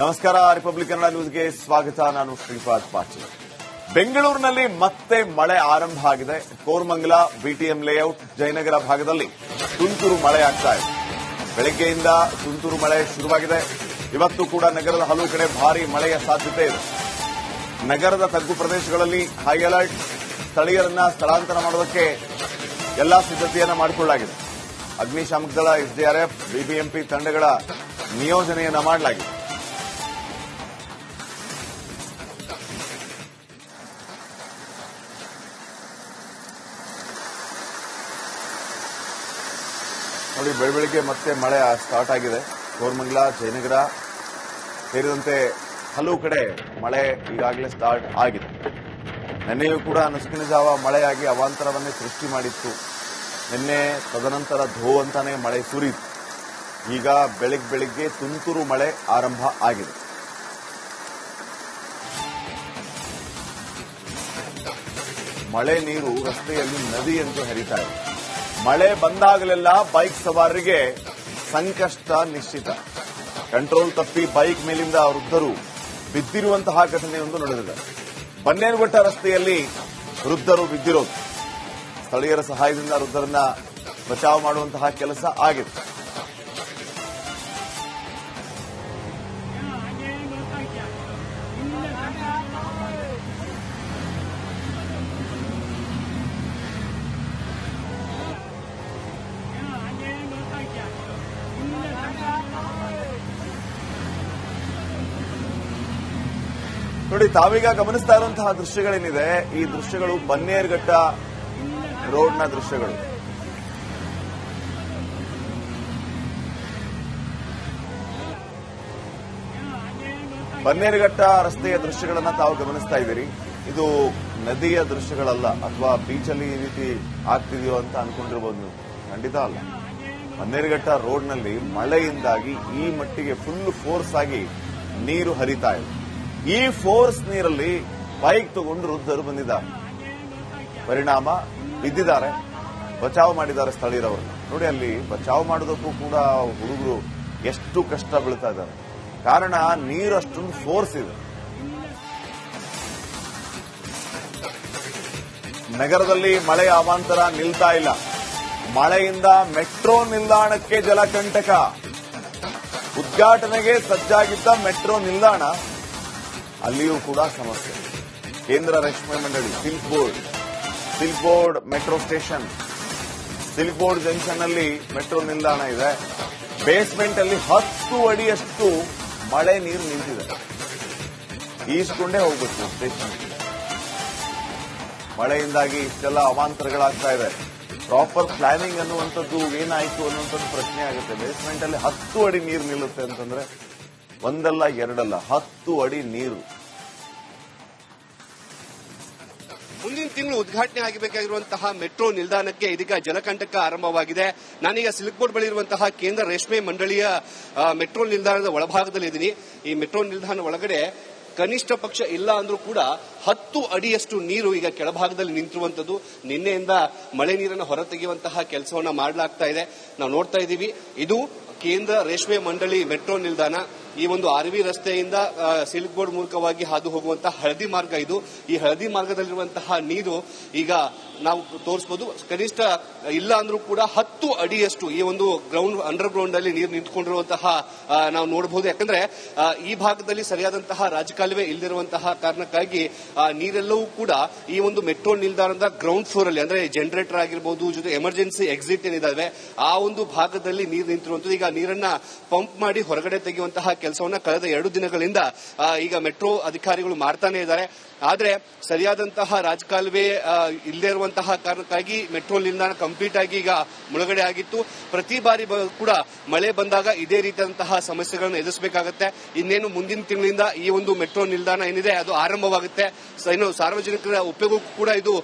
ನಮಸ್ಕಾರ ರಿಪಬ್ಲಿಕ್ ಕನ್ನಡ ನ್ಯೂಸ್ಗೆ ಸ್ವಾಗತ. ನಾನು ಶ್ರೀಪಾದ್ ಪಾಟೀಲ್. ಬೆಂಗಳೂರಿನಲ್ಲಿ ಮತ್ತೆ ಮಳೆ ಆರಂಭ ಆಗಿದೆ. ಕೋರ್ಮಂಗಲ ಬಿಟಿಎಂ ಲೇಔಟ್ ಜಯನಗರ ಭಾಗದಲ್ಲಿ ತುಂತುರು ಮಳೆ ಆಗ್ತಾ ಇದೆ. ಬೆಳಗ್ಗೆಯಿಂದ ತುಂತುರು ಮಳೆ ಶುರುವಾಗಿದೆ. ಇವತ್ತು ಕೂಡ ನಗರದ ಹಲವು ಕಡೆ ಭಾರಿ ಮಳೆಯ ಸಾಧ್ಯತೆ ಇದೆ. ನಗರದ ತಗ್ಗು ಪ್ರದೇಶಗಳಲ್ಲಿ ಹೈ ಅಲರ್ಟ್ ಸ್ಥಳೀಯರನ್ನ ಸ್ಥಳಾಂತರ ಮಾಡೋದಕ್ಕೆ ಎಲ್ಲಾ ಸಿದ್ಧತೆಯನ್ನ ಮಾಡಿಕೊಳ್ಳಲಾಗಿದೆ. ಅಗ್ನಿಶಾಮಕ ದಳ ಎಸ್ಡಿಆರ್ಎಫ್ ಬಿಬಿಎಂಪಿ ತಂಡಗಳ ನಿಯೋಜನೆಯನ್ನ ಮಾಡಲಾಗಿದೆ. ನೋಡಿ ಮತ್ತೆ ಮಳೆ ಸ್ಟಾರ್ಟ್ ಆಗಿದೆ. ಕೋರ್ಮಂಗ್ಲ, ಜಯನಗರ ಸೇರಿದಂತೆ ಹಲವು ಕಡೆ ಮಳೆ ಈಗಾಗಲೇ ಸ್ಟಾರ್ಟ್ ಆಗಿದೆ. ನಿನ್ನೆಯೂ ಕೂಡ ನಸುಕಿನ ಜಾವ ಮಳೆಯಾಗಿ ಅವಾಂತರವನ್ನೇ ಸೃಷ್ಟಿ ಮಾಡಿತ್ತು. ನಿನ್ನೆ ತದನಂತರ ಧೋ ಅಂತಾನೆ ಮಳೆ ಸುರಿಯಿತು. ಈಗ ಬೆಳಗ್ಗೆ ಬೆಳಿಗ್ಗೆ ತುಂತುರು ಮಳೆ ಆರಂಭ ಆಗಿದೆ. ಮಳೆ ನೀರು ರಸ್ತೆಯಲ್ಲಿ ನದಿಯಂತೆ ಹರಿತಾ ಇದೆ ಮಳೆ ಬಂದಾಗಲೆಲ್ಲ ಬೈಕ್ ಸವಾರರಿಗೆ ಸಂಕಷ್ಟ ನಿಶ್ಚಿತ. ಕಂಟ್ರೋಲ್ ತಪ್ಪಿ ಬೈಕ್ ಮೇಲಿಂದ ವೃದ್ಧರು ಬಿದ್ದಿರುವಂತಹ ಘಟನೆಯೊಂದು ನಡೆದಿದೆ. ಬನ್ನೇರುಘಟ್ಟ ರಸ್ತೆಯಲ್ಲಿ ವೃದ್ಧರು ಬಿದ್ದಿರೋದು. ಸ್ಥಳೀಯರ ಸಹಾಯದಿಂದ ವೃದ್ಧರನ್ನ ಬಚಾವ್ ಮಾಡುವಂತಹ ಕೆಲಸ ಆಗಿದೆ ನೋಡಿ, ತಾವೀಗ ಗಮನಿಸ್ತಾ ಇರುವಂತಹ ದೃಶ್ಯಗಳೇನಿದೆ, ಈ ದೃಶ್ಯಗಳು ಬನ್ನೇರುಘಟ್ಟ ರೋಡ್ನ ದೃಶ್ಯಗಳು. ಬನ್ನೇರುಘಟ್ಟ ರಸ್ತೆಯ ದೃಶ್ಯಗಳನ್ನ ತಾವು ಗಮನಿಸ್ತಾ ಇದ್ದೀರಿ. ಇದು ನದಿಯ ದೃಶ್ಯಗಳಲ್ಲ, ಅಥವಾ ಬೀಚಲ್ಲಿ ಈ ರೀತಿ ಆಗ್ತಿದೆಯೋ ಅಂತ ಅನ್ಕೊಂಡಿರ್ಬೋದು ನೀವು. ಖಂಡಿತ ಅಲ್ಲ. ಬನ್ನೇರುಘಟ್ಟ ರೋಡ್ನಲ್ಲಿ ಮಳೆಯಿಂದಾಗಿ ಈ ಮಟ್ಟಿಗೆ ಫುಲ್ ಫೋರ್ಸ್ ಆಗಿ ನೀರು ಹರಿತಾ ಇದೆ. ಈ ಫೋರ್ಸ್ ನೀರಲ್ಲಿ ಬೈಕ್ ತಗೊಂಡು ವೃದ್ಧರು ಬಂದಿದ್ದಾರೆ. ಪರಿಣಾಮ ಬಿದ್ದಿದ್ದಾರೆ. ಬಚಾವ್ ಮಾಡಿದ್ದಾರೆ ಸ್ಥಳೀಯರವರು. ನೋಡಿ, ಅಲ್ಲಿ ಬಚಾವ್ ಮಾಡೋದಕ್ಕೂ ಕೂಡ ಹುಡುಗರು ಎಷ್ಟು ಕಷ್ಟ ಬೀಳ್ತಾ ಇದ್ದಾರೆ. ಕಾರಣ ನೀರು ಅಷ್ಟೊಂದು ಫೋರ್ಸ್ ಇದೆ. ನಗರದಲ್ಲಿ ಮಳೆ ಅವಾಂತರ ನಿಲ್ತಾ ಇಲ್ಲ. ಮಳೆಯಿಂದ ಮೆಟ್ರೋ ನಿಲ್ದಾಣಕ್ಕೆ ಜಲಕಂಟಕ. ಉದ್ಘಾಟನೆಗೆ ಸಜ್ಜಾಗಿದ್ದ ಮೆಟ್ರೋ ನಿಲ್ದಾಣ ಅಲ್ಲಿಯೂ ಕೂಡ ಸಮಸ್ಯೆ. ಕೇಂದ್ರ ರೇಷ್ಮೆ ಮಂಡಳಿ silk board silk board metro station silk board junction ಅಲ್ಲಿ ಮೆಟ್ರೋ ನಿಲ್ದಾಣ ಇದೆ. ಬೇಸ್ಮೆಂಟ್ ಅಲ್ಲಿ ಹತ್ತು ಅಡಿಯಷ್ಟು ಮಳೆ ನೀರು ನಿಂತಿದೆ. ಈಸ್ಕೊಂಡೇ ಹೋಗ್ಬೇಕು ಸ್ಟೇಷನ್ ಮಳೆಯಿಂದಾಗಿ ಇಷ್ಟೆಲ್ಲ ಅವಾಂತರಗಳಾಗ್ತಾ ಇದೆ. ಪ್ರಾಪರ್ ಪ್ಲಾನಿಂಗ್ ಅನ್ನುವಂಥದ್ದು ಏನಾಯಿತು ಅನ್ನುವಂಥದ್ದು ಪ್ರಶ್ನೆ ಆಗುತ್ತೆ. ಬೇಸ್ಮೆಂಟ್ ಅಲ್ಲಿ ಹತ್ತು ಅಡಿ ನೀರು ನಿಲ್ಲುತ್ತೆ ಅಂತಂದ್ರೆ ಒಂದಲ್ಲ ಎರಡಲ್ಲ, ಹತ್ತು ಅಡಿ ನೀರು. ತಿಂಗಳು ಉದ್ಘಾಟನೆ ಆಗಬೇಕಾಗಿರುವಂತಹ ಮೆಟ್ರೋ ನಿಲ್ದಾಣಕ್ಕೆ ಇದೀಗ ಜಲಕಂಟಕ ಆರಂಭವಾಗಿದೆ. ನಾನೀಗ ಸಿಲ್ಕ್ ಬೋರ್ಡ್ ಬಳಿ ಇರುವಂತಹ ಕೇಂದ್ರ ರೇಷ್ಮೆ ಮಂಡಳಿಯ ಮೆಟ್ರೋ ನಿಲ್ದಾಣದ ಒಳಭಾಗದಲ್ಲಿ ಇದ್ದೀನಿ ಈ ಮೆಟ್ರೋ ನಿಲ್ದಾಣ ಒಳಗಡೆ ಕನಿಷ್ಠ ಪಕ್ಷ ಇಲ್ಲ ಅಂದ್ರೂ ಕೂಡ ಹತ್ತು ಅಡಿಯಷ್ಟು ನೀರು ಈಗ ಕೆಳಭಾಗದಲ್ಲಿ ನಿಂತಿರುವಂತದ್ದು ನಿನ್ನೆಯಿಂದ ಮಳೆ ನೀರನ್ನು ಹೊರತೆಗೆಯುವಂತಹ ಕೆಲಸವನ್ನ ಮಾಡಲಾಗ್ತಾ ಇದೆ. ನಾವು ನೋಡ್ತಾ ಇದ್ದೀವಿ ಇದು ಕೇಂದ್ರ ರೇಷ್ಮೆ ಮಂಡಳಿ ಮೆಟ್ರೋ ನಿಲ್ದಾಣ. ಈ ಒಂದು ಆರ್ವಿ ರಸ್ತೆಯಿಂದ ಸಿಲ್ಕ್ ಬೋರ್ಡ್ ಮೂಲಕವಾಗಿ ಹಾದು ಹೋಗುವಂತಹ ಹಳದಿ ಮಾರ್ಗ ಇದು. ಈ ಹಳದಿ ಮಾರ್ಗದಲ್ಲಿರುವಂತಹ ನೀರು ಈಗ ನಾವು ತೋರಿಸಬಹುದು ಕನಿಷ್ಠ ಇಲ್ಲ ಅಂದ್ರೂ ಕೂಡ ಹತ್ತು ಅಡಿಯಷ್ಟು ಈ ಒಂದು ಗ್ರೌಂಡ್ ಅಂಡರ್ ಗ್ರೌಂಡ್ ಅಲ್ಲಿ ನೀರು ನಿಂತ್ಕೊಂಡಿರುವಂತಹ ನಾವು ನೋಡಬಹುದು ಯಾಕಂದ್ರೆ ಈ ಭಾಗದಲ್ಲಿ ಸರಿಯಾದಂತಹ ರಾಜಕಾಲುವೆ ಇಲ್ಲದಿರುವಂತಹ ಕಾರಣಕ್ಕಾಗಿ ನೀರೆಲ್ಲವೂ ಕೂಡ ಈ ಒಂದು ಮೆಟ್ರೋ ನಿಲ್ದಾಣದ ಗ್ರೌಂಡ್ ಫ್ಲೋರ್ ಅಲ್ಲಿ, ಅಂದ್ರೆ ಜನರೇಟರ್ ಆಗಿರಬಹುದು ಜೊತೆ ಎಮರ್ಜೆನ್ಸಿ ಎಕ್ಸಿಟ್ ಏನಿದಾವೆ, ಆ ಒಂದು ಭಾಗದಲ್ಲಿ ನೀರು ನಿಂತಿರುವಂತದ್ದು ಈಗ ನೀರನ್ನ ಪಂಪ್ ಮಾಡಿ ಹೊರಗಡೆ ತೆಗೆಯುವಂತಹ ಕೆಲಸವನ್ನ ಕಳೆದ ಎರಡು ದಿನಗಳಿಂದ ಈಗ ಮೆಟ್ರೋ ಅಧಿಕಾರಿಗಳು ಮಾಡ್ತಾನೆ ಇದ್ದಾರೆ. ಆದ್ರೆ ಸರಿಯಾದಂತಹ ರಾಜಕಾಲುವೆ ಇಲ್ಲದೆ ಇರುವಂತಹ ಕಾರಣಕ್ಕಾಗಿ ಮೆಟ್ರೋ ನಿಲ್ದಾಣ ಕಂಪ್ಲೀಟ್ ಆಗಿ ಈಗ ಮುಳುಗಡೆ ಆಗಿತ್ತು. ಪ್ರತಿ ಬಾರಿ ಕೂಡ ಮಳೆ ಬಂದಾಗ ಇದೇ ರೀತಿಯಾದಂತಹ ಸಮಸ್ಯೆಗಳನ್ನು ಎದುರಿಸಬೇಕಾಗುತ್ತೆ. ಇನ್ನೇನು ಮುಂದಿನ ತಿಂಗಳಿಂದ ಈ ಒಂದು ಮೆಟ್ರೋ ನಿಲ್ದಾಣ ಏನಿದೆ, ಅದು ಆರಂಭವಾಗುತ್ತೆ. ಏನು ಸಾರ್ವಜನಿಕರ ಉಪಯೋಗಕ್ಕೂ ಕೂಡ ಇದು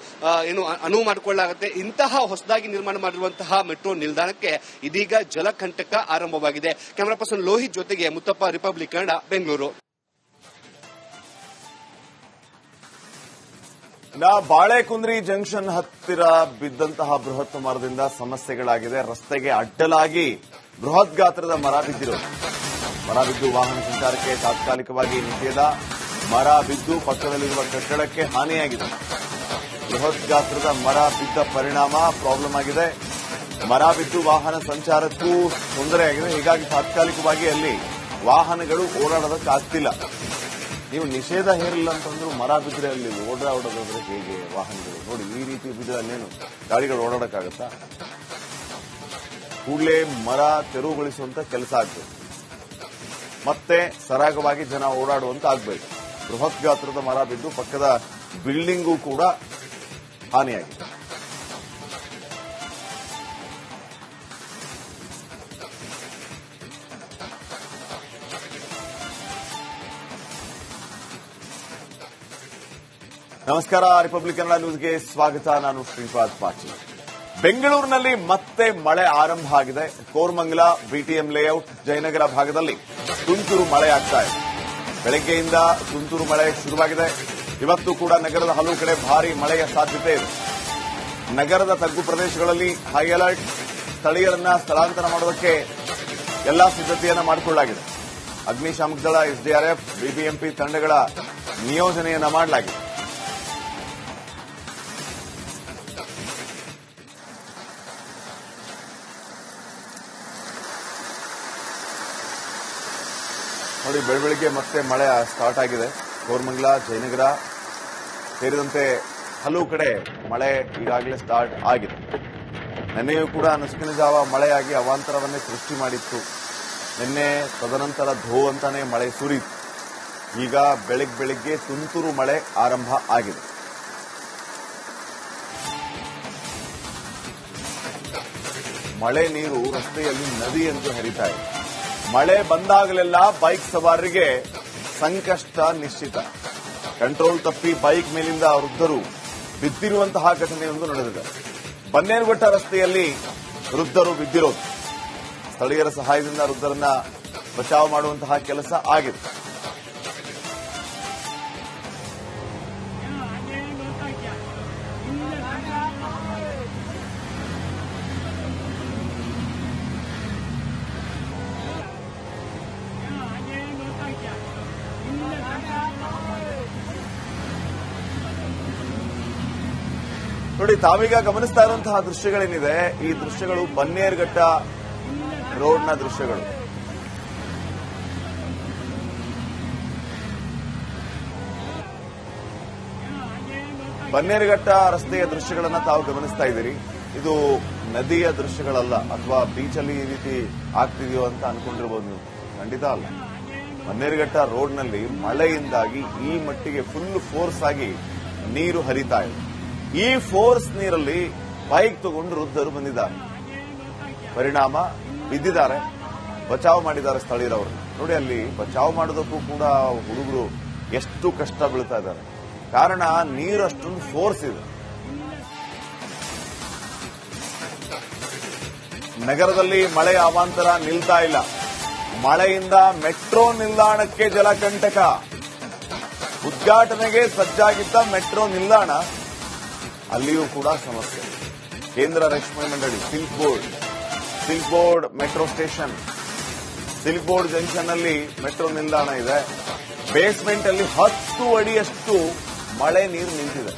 ಏನು ಅನುವು ಮಾಡಿಕೊಳ್ಳಲಾಗುತ್ತೆ. ಇಂತಹ ಹೊಸದಾಗಿ ನಿರ್ಮಾಣ ಮಾಡಿರುವಂತಹ ಮೆಟ್ರೋ ನಿಲ್ದಾಣಕ್ಕೆ ಇದೀಗ ಜಲಕಂಟಕ ಆರಂಭವಾಗಿದೆ. ಕ್ಯಾಮರಾ ಪರ್ಸನ್ ಲೋಹಿತ್ ಜೊತೆಗೆ ಮುತ್ತಪ್ಪ ರಿಪಬ್ಲಿಕ್ ಕನ್ನಡ ಬೆಂಗಳೂರು ಬಾಳೆಕುಂದ್ರಿ ಜಂಕ್ಷನ್ ಹತ್ತಿರ ಬಿದ್ದಂತಹ ಬೃಹತ್ ಮರದಿಂದ ಸಮಸ್ಯೆಗಳಾಗಿದೆ. ರಸ್ತೆಗೆ ಅಡ್ಡಲಾಗಿ ಬೃಹತ್ ಗಾತ್ರದ ಮರ ಬಿದ್ದಿರು ಮರ ಬಿದ್ದು ವಾಹನ ಸಂಚಾರಕ್ಕೆ ತಾತ್ಕಾಲಿಕವಾಗಿ ನಿಷೇಧ. ಮರ ಬಿದ್ದು ಪಕ್ಕದಲ್ಲಿರುವ ಕಟ್ಟಡಕ್ಕೆ ಹಾನಿಯಾಗಿದೆ. ಬೃಹತ್ ಗಾತ್ರದ ಮರ ಬಿದ್ದ ಪರಿಣಾಮ ಪ್ರಾಬ್ಲಮ್ ಆಗಿದೆ. ಮರ ಬಿದ್ದು ವಾಹನ ಸಂಚಾರಕ್ಕೂ ತೊಂದರೆಯಾಗಿದೆ ಹೀಗಾಗಿ ತಾತ್ಕಾಲಿಕವಾಗಿ ಅಲ್ಲಿ ವಾಹನಗಳು ಓಡಾಡೋದಕ್ಕೆ ಆಗ್ತಿಲ್ಲ. ನೀವು ನಿಷೇಧ ಹೇರಿಲ್ಲ ಅಂತಂದ್ರೆ ಮರ ಬಿದ್ದರೆ ಅಲ್ಲಿ ಓಡಾಡೋದಾದ್ರೆ ಹೇಗೆ ವಾಹನಗಳು? ನೋಡಿ, ಈ ರೀತಿ ಬಿದ್ದರೆ ಅಲ್ಲೇನು? ಗಾಡಿಗಳು ಓಡಾಡಕ್ಕಾಗತ್ತಾ? ಕೂಡಲೇ ಮರ ತೆರವುಗೊಳಿಸುವಂತ ಕೆಲಸ ಆಗ್ಬೇಕು. ಮತ್ತೆ ಸರಾಗವಾಗಿ ಜನ ಓಡಾಡುವಂತ ಆಗ್ಬೇಕು. ಬೃಹತ್ ಗಾತ್ರದ ಮರ ಬಿದ್ದು ಪಕ್ಕದ ಬಿಲ್ಡಿಂಗು ಕೂಡ ಹಾನಿಯಾಗಿದೆ. ನಮಸ್ಕಾರ ರಿಪಬ್ಲಿಕ್ ಕನ್ನಡ ನ್ಯೂಸ್ಗೆ ಸ್ವಾಗತ. ನಾನು ಶ್ರೀಪಾದ್ ಪಾಟೀಲ್. ಬೆಂಗಳೂರಿನಲ್ಲಿ ಮತ್ತೆ ಮಳೆ ಆರಂಭ ಆಗಿದೆ. ಕೋರ್ಮಂಗಲ ಬಿಟಿಎಂ ಲೇಔಟ್ ಜಯನಗರ ಭಾಗದಲ್ಲಿ ತುಂತುರು ಮಳೆ ಆಗ್ತಾ ಇದೆ. ಬೆಳಗ್ಗೆಯಿಂದ ತುಂತುರು ಮಳೆ ಶುರುವಾಗಿದೆ. ಇವತ್ತು ಕೂಡ ನಗರದ ಹಲವು ಕಡೆ ಭಾರಿ ಮಳೆಯ ಸಾಧ್ಯತೆ ಇದೆ. ನಗರದ ತಗ್ಗು ಪ್ರದೇಶಗಳಲ್ಲಿ ಹೈ ಅಲರ್ಟ್ ಸ್ಥಳೀಯರನ್ನ ಸ್ಥಳಾಂತರ ಮಾಡುವುದಕ್ಕೆ ಎಲ್ಲಾ ಸಿದ್ಧತೆಯನ್ನ ಮಾಡಿಕೊಳ್ಳಲಾಗಿದೆ. ಅಗ್ನಿಶಾಮಕ ದಳ ಎಸ್ಡಿಆರ್ಎಫ್ ಬಿಬಿಎಂಪಿ ತಂಡಗಳ ನಿಯೋಜನೆಯನ್ನ ಮಾಡಲಾಗಿದೆ. ನೋಡಿ ಬೆಳಬೆಳಿಗ್ಗೆ ಮತ್ತೆ ಮಳೆ ಸ್ಟಾರ್ಟ್ ಆಗಿದೆ. ಕೋರ್ಮಂಗ್ಲ, ಜಯನಗರ ಸೇರಿದಂತೆ ಹಲವು ಕಡೆ ಮಳೆ ಈಗಾಗಲೇ ಸ್ಟಾರ್ಟ್ ಆಗಿದೆ. ನಿನ್ನೆಯೂ ಕೂಡ ನಸುಕಿನ ಜಾವ ಮಳೆಯಾಗಿ ಅವಾಂತರವನ್ನೇ ಸೃಷ್ಟಿ ಮಾಡಿತ್ತು. ನಿನ್ನೆ ತದನಂತರ ಧೋ ಅಂತಾನೆ ಮಳೆ ಸುರಿಯಿತು. ಈಗ ಬೆಳಗ್ಗೆ ಬೆಳಿಗ್ಗೆ ತುಂತುರು ಮಳೆ ಆರಂಭ ಆಗಿದೆ. ಮಳೆ ನೀರು ರಸ್ತೆಯಲ್ಲಿ ನದಿ ಎಂದು ಹರಿತಾ ಇದೆ. ಮಳೆ ಬಂದಾಗಲೆಲ್ಲ ಬೈಕ್ ಸವಾರರಿಗೆ ಸಂಕಷ್ಟ ನಿಶ್ಚಿತ. ಕಂಟ್ರೋಲ್ ತಪ್ಪಿ ಬೈಕ್ ಮೇಲಿಂದ ವೃದ್ಧರು ಬಿದ್ದಿರುವಂತಹ ಘಟನೆಯೊಂದು ನಡೆದಿದೆ. ಬನ್ನೇರುಘಟ್ಟ ರಸ್ತೆಯಲ್ಲಿ ವೃದ್ಧರು ಬಿದ್ದಿರೋದು. ಸ್ಥಳೀಯರ ಸಹಾಯದಿಂದ ವೃದ್ಧರನ್ನ ಬಚಾವ್ ಮಾಡುವಂತಹ ಕೆಲಸ ಆಗಿದೆ. ನೋಡಿ, ತಾವೀಗ ಗಮನಿಸ್ತಾ ಇರುವಂತಹ ದೃಶ್ಯಗಳೇನಿದೆ, ಈ ದೃಶ್ಯಗಳು ಬನ್ನೇರುಘಟ್ಟ ರೋಡ್ನ ದೃಶ್ಯಗಳು. ಬನ್ನೇರುಘಟ್ಟ ರಸ್ತೆಯ ದೃಶ್ಯಗಳನ್ನ ತಾವು ಗಮನಿಸ್ತಾ ಇದ್ದೀರಿ. ಇದು ನದಿಯ ದೃಶ್ಯಗಳಲ್ಲ, ಅಥವಾ ಬೀಚಲ್ಲಿ ಈ ರೀತಿ ಆಗ್ತಿದೆಯೋ ಅಂತ ಅನ್ಕೊಂಡಿರ್ಬೋದು ನೀವು. ಖಂಡಿತ ಅಲ್ಲ. ಬನ್ನೇರುಘಟ್ಟ ರೋಡ್ನಲ್ಲಿ ಮಳೆಯಿಂದಾಗಿ ಈ ಮಟ್ಟಿಗೆ ಫುಲ್ ಫೋರ್ಸ್ ಆಗಿ ನೀರು ಹರಿತಾ ಇದೆ. ಈ ಫೋರ್ಸ್ ನೀರಲ್ಲಿ ಬೈಕ್ ತಗೊಂಡು ವೃದ್ಧರು ಬಂದಿದ್ದಾರೆ. ಪರಿಣಾಮ ಬಿದ್ದಿದ್ದಾರೆ. ಬಚಾವ್ ಮಾಡಿದ್ದಾರೆ ಸ್ಥಳೀಯರವರು. ನೋಡಿ, ಅಲ್ಲಿ ಬಚಾವ್ ಮಾಡೋದಕ್ಕೂ ಕೂಡ ಹುಡುಗರು ಎಷ್ಟು ಕಷ್ಟ ಬೀಳ್ತಾ ಇದ್ದಾರೆ. ಕಾರಣ, ನೀರಷ್ಟೊಂದು ಫೋರ್ಸ್ ಇದೆ. ನಗರದಲ್ಲಿ ಮಳೆ ಅವಾಂತರ ನಿಲ್ತಾ ಇಲ್ಲ. ಮಳೆಯಿಂದ ಮೆಟ್ರೋ ನಿಲ್ದಾಣಕ್ಕೆ ಜಲಕಂಟಕ. ಉದ್ಘಾಟನೆಗೆ ಸಜ್ಜಾಗಿದ್ದ ಮೆಟ್ರೋ ನಿಲ್ದಾಣ ಅಲ್ಲಿಯೂ ಕೂಡ ಸಮಸ್ಯೆ. ಕೇಂದ್ರ ರೇಷ್ಮೆ ಮಂಡಳಿ silk board silk board metro station. Silk board junction ಅಲ್ಲಿ ಮೆಟ್ರೋ ನಿಲ್ದಾಣ ಇದೆ. ಬೇಸ್ಮೆಂಟ್ ಅಲ್ಲಿ ಹತ್ತು ಅಡಿಯಷ್ಟು ಮಳೆ ನೀರು ನಿಂತಿದೆ.